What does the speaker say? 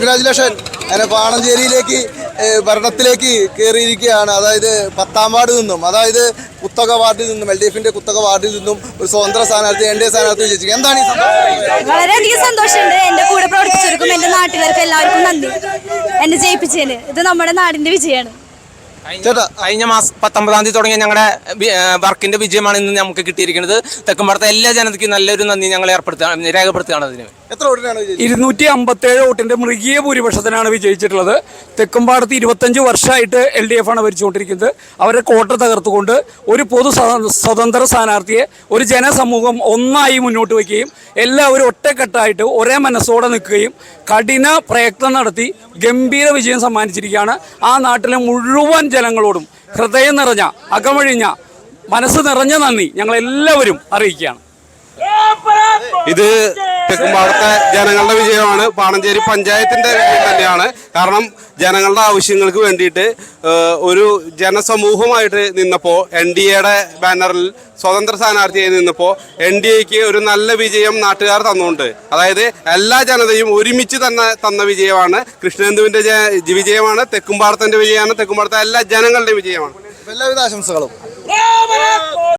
Congratulation അങ്ങനെ പാണഞ്ചേരിയിലേക്ക് ഭരണത്തിലേക്ക് കയറിയിരിക്കുകയാണ് അതായത് പത്താം വാർഡിൽ നിന്നും അതായത് കുത്തക വാർഡിൽ നിന്നും എൽ ഡി എഫിന്റെ കുത്തക വാർഡിൽ നിന്നും ഒരു സ്വതന്ത്ര സ്ഥാനാർത്ഥി എൻ ഡി എ സ്ഥാനാർത്ഥി വിജയിച്ചു. എന്താണ് വളരെയധികം സന്തോഷമുണ്ട്. എന്റെ കൂടെ പ്രവർത്തിച്ചവർക്കും എന്റെ നാട്ടുകാർക്കും എല്ലാവർക്കും നന്ദി. എന്നെ ജയിപ്പിച്ചതിന്. ഇത് നമ്മുടെ നാടിന്റെ വിജയമാണ്. ചേട്ടാ. കഴിഞ്ഞ മാസം പത്തൊമ്പതാം തീയതി തുടങ്ങിയ ഞങ്ങളുടെ വർക്കിന്റെ വിജയമാണ് ഇന്ന് നമുക്ക് കിട്ടിയിരിക്കുന്നത്. തെക്കുംപാടത്തെ എല്ലാ ജനതയ്ക്കും നല്ലൊരു നന്ദി ഞങ്ങൾ ഏർപ്പെടുത്തുകയാണ് രേഖപ്പെടുത്തുകയാണ് അതിന്. എത്ര വോട്ടിനാണ് ഇരുന്നൂറ്റി അമ്പത്തേഴ് വോട്ടിന്റെ മൃഗീയ ഭൂരിപക്ഷത്തിനാണ് വിജയിച്ചിട്ടുള്ളത്. തെക്കുംപാടത്ത് ഇരുപത്തഞ്ച് വർഷമായിട്ട് എൽ ഡി എഫ് ആണ് ഭരിച്ചുകൊണ്ടിരിക്കുന്നത്. അവരെ കോട്ട തകർത്തുകൊണ്ട് ഒരു പൊതു സ്വതന്ത്ര സ്ഥാനാർത്ഥിയെ ഒരു ജനസമൂഹം ഒന്നായി മുന്നോട്ട് വയ്ക്കുകയും എല്ലാവരും ഒറ്റക്കെട്ടായിട്ട് ഒരേ മനസ്സോടെ നിൽക്കുകയും കഠിന പ്രയത്നം നടത്തി ഗംഭീര വിജയം സമ്മാനിച്ചിരിക്കുകയാണ് ആ നാട്ടിലെ മുഴുവൻ ജനങ്ങളോടും ഹൃദയം നിറഞ്ഞ അകമഴിഞ്ഞ മനസ്സ് നിറഞ്ഞ നന്ദി ഞങ്ങളെല്ലാവരും അറിയിക്കുകയാണ്. ഇത് തെക്കുംപാടത്തെ ജനങ്ങളുടെ വിജയമാണ്. പാണഞ്ചേരി പഞ്ചായത്തിന്റെ വിജയം തന്നെയാണ്. കാരണം ജനങ്ങളുടെ ആവശ്യങ്ങൾക്ക് വേണ്ടിയിട്ട് ഒരു ജനസമൂഹമായിട്ട് നിന്നപ്പോൾ എൻ ഡി എയുടെ ബാനറിൽ സ്വതന്ത്ര സ്ഥാനാർത്ഥിയായി നിന്നപ്പോൾ എൻ ഡി എക്ക് ഒരു നല്ല വിജയം നാട്ടുകാർ തന്നുകൊണ്ട് അതായത് എല്ലാ ജനതയും ഒരുമിച്ച് തന്നെ തന്ന വിജയമാണ്. കൃഷ്ണേന്ദുവിന്റെ ജയ- വിജയമാണ് തെക്കുംപാടത്തിന്റെ വിജയമാണ് തെക്കുംപാടത്തെ എല്ലാ ജനങ്ങളുടെയും വിജയമാണ്. എല്ലാവിധ ആശംസകളും.